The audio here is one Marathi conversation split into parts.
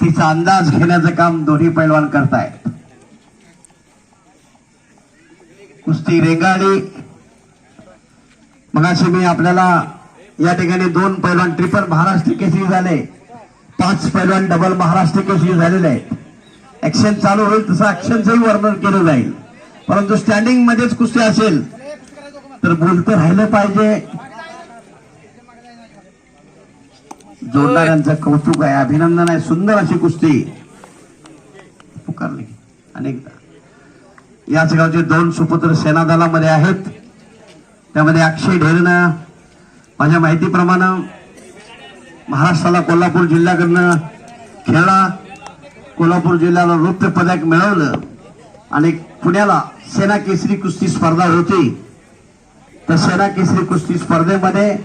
तिचा अंदाज घेण्याचं काम दोन्ही पैलवान करतायत कुस्ती रेंगाळली मगाशी मी आपल्याला या ठिकाणी दोन पैलवान ट्रिपल महाराष्ट्र केसरी झाले. पाच पैलवान डबल महाराष्ट्र केसरी झालेले आहेत. ऍक्शन चालू होईल तसं ऍक्शनचंही वर्णन केलं जाईल. परंतु स्टँडिंग मध्येच कुस्ती असेल तर बोलतं राहिलं पाहिजे. जोडणाऱ्यांचं कौतुक आहे अभिनंदन आहे सुंदर अशी कुस्ती. पुकारली. अनेकदा. याच गावचे दोन सुपुत्र सेना दलामध्ये आहेत. त्यामध्ये अक्षय ढेरनं माझ्या माहितीप्रमाणे महाराष्ट्राला कोल्हापूर जिल्ह्याकडनं खेळला. कोल्हापूर जिल्ह्याला रौप्य पदक मिळवलं. आणि पुण्याला सेना केसरी कुस्ती स्पर्धा होती. तर सेना केसरी कुस्ती स्पर्धेमध्ये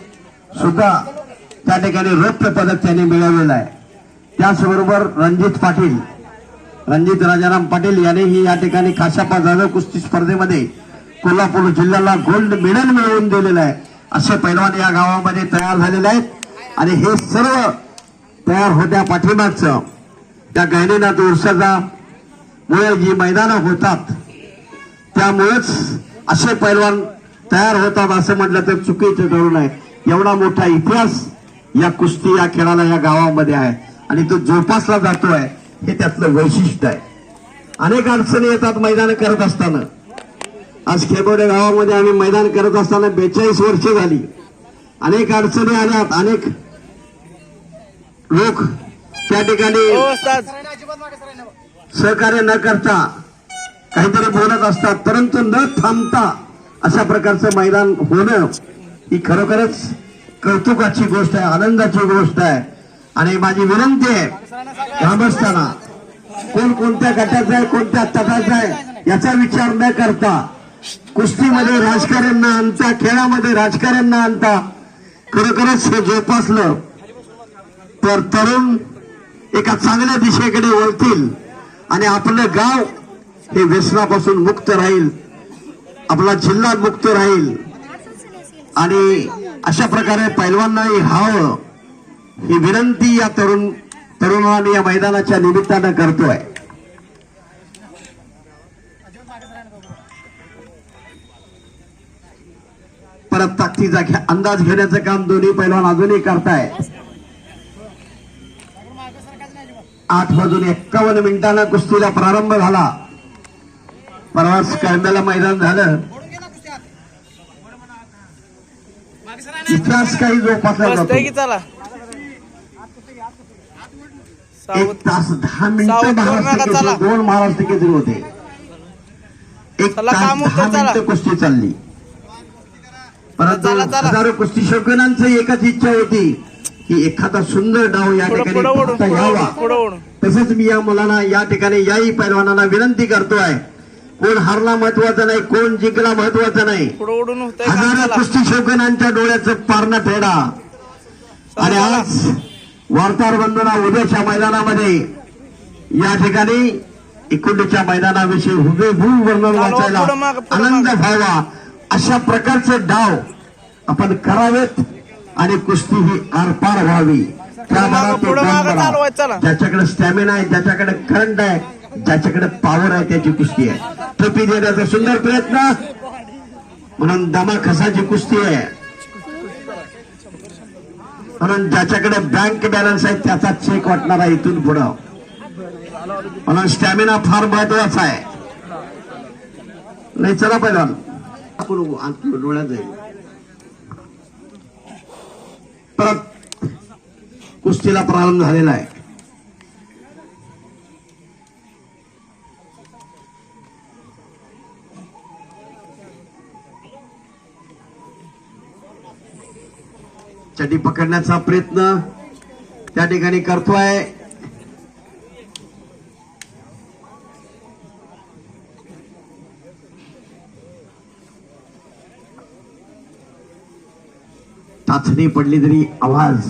सुद्धा त्या ठिकाणी रौप्य पदक त्यांनी मिळवलेलं आहे. त्याचबरोबर रणजित पाटील रणजित राजाराम पाटील यांनीही या ठिकाणी काशापा जाधव कुस्ती स्पर्धेमध्ये कोल्हापूर जिल्ह्याला गोल्ड मेडल मिळवून दिलेलं आहे. असे पैलवान या गावामध्ये तयार झालेले आहेत. आणि हे सर्व तयार होत्या पाठीमागचं. त्या गहिनीनाथ उर्साचा मुळे जी मैदानं होतात त्यामुळेच असे पैलवान तयार होतात असं म्हटलं तर चुकीचं ठरू नये एवढा मोठा इतिहास या कुस्ती या खेळाला या गावामध्ये आहे. आणि तो जोपासला जातोय हे त्यातलं वैशिष्ट्य आहे. अनेक अडचणी येतात मैदान करत असताना. आज खेबोडे गावामध्ये आम्ही मैदान करत असताना बेचाळीस वर्षे झाली. अनेक अडचणी आल्यात अनेक लोक त्या ठिकाणी हो सहकार्य न करता काहीतरी बोलत असतात परंतु न थांबता अशा प्रकारचं मैदान होणं ही खरोखरच कौतुकाची गोष्ट आहे आनंदाची गोष्ट आहे. आणि माझी विनंती आहे ग्रामस्थांना कोण कोणत्या गटाचा आहे कोणत्या तटाचा आहे याचा विचार न करता कुस्तीमध्ये राजकारण न आणता खेळामध्ये राजकारण न आणता खरोखरच हे जोपासलं तर तरुण एका चांगल्या दिशेकडे वळतील आणि आपलं गाव हे व्यसनापासून मुक्त राहील आपला जिल्हा मुक्त राहील. आणि अशा प्रकारे पैलवांनाही व्हावं ही विनंती या तरुण तरुणांनी या मैदानाच्या निमित्तानं करतोय. परत ताकदीचा अंदाज घेण्याचं काम दोन्ही पैलवान अजूनही करताय. आठ वाजून एक्कावन्न मिनिटांना कुस्तीला प्रारंभ झाला. परवाच कळंब्याला मैदान झालं. इतिहास काही जोपासला की जातो चला. एक तास दहा मिनिटं महाराष्ट्र दोन महाराष्ट्र केसरी होते. एक तास दहा चला. मिनिटं कुस्ती चालली. परंतु. हजारो कुस्ती शौकीनांची एकच इच्छा होती की एखादा सुंदर डाव या ठिकाणी यावा. तसंच मी या मुलांना या ठिकाणी याही पैलवानांना विनंती करतोय कोण हारला महत्वाचं नाही कोण जिंकला महत्वाचं नाही. हजारो कुस्ती शौकीनांच्या डोळ्याचं पारणं फेडा. आणि आज वार्ताहर बंधूंना उद्याच्या मैदानामध्ये या ठिकाणी इकुंडीच्या मैदानाविषयी हुबेहूब वर्णन वाचायला आनंद व्हावा. अशा प्रकारचे डाव आपण करावेत आणि कुस्ती ही आरपार व्हावी. ज्याच्याकडे स्टॅमिना आहे ज्याच्याकडे करंट आहे ज्याच्याकडे पॉवर आहे त्याची कुस्ती आहे. ट्रॉफी देण्याचा सुंदर प्रयत्न. म्हणून दमा खसाची कुस्ती आहे. म्हणून ज्याच्याकडे बँक बॅलन्स आहे त्याचा चेक वाटणार आहे इथून पुढं. म्हणून स्टॅमिना फार महत्त्वाचा आहे. नाही चला पहिला आपण डोळ्यात जाईल. परत कुस्तीला प्रारंभ झालेला आहे. चटी पकडण्याचा प्रयत्न त्या ठिकाणी करतोय. टाचणी पडली तरी आवाज.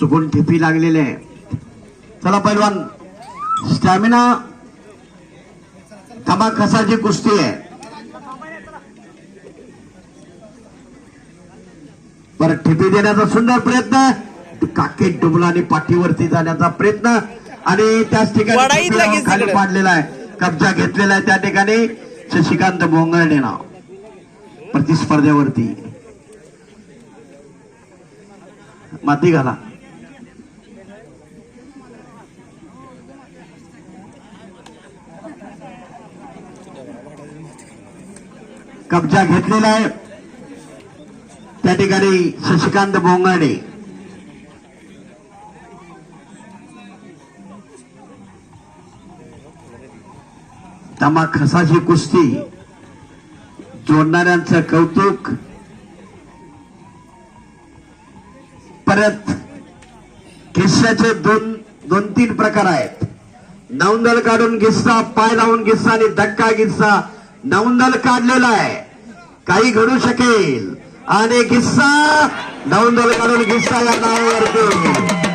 चुकून ठिपी लागलेले आहे. चला पैलवान स्टॅमिना तमा कसाची कुस्ती आहे. परत ठेपी देण्याचा सुंदर प्रयत्न. काके डुबला आणि पाठीवरती जाण्याचा प्रयत्न. आणि त्याच ठिकाणी खाली. पाडलेला आहे. कब्जा घेतलेला आहे त्या ठिकाणी. शशिकांत बोंगर्डे नाव. प्रतिस्पर्धेवरती माती घाला. कब्जा घेतलेला आहे. त्या ठिकाणी शशिकांत बोंगाडे. तमा खसाची कुस्ती जोडणाऱ्यांचं कौतुक. परत किस्साचे दोन दोन तीन प्रकार आहेत. नवंदल काढून गिस्सा पाय लावून गिस्सा आणि धक्का गिस्सा नवंदल काढलेला आहे. काही घडू शकेल. आणि किस्सा नवंदल काढून किस्सा या नावावरती.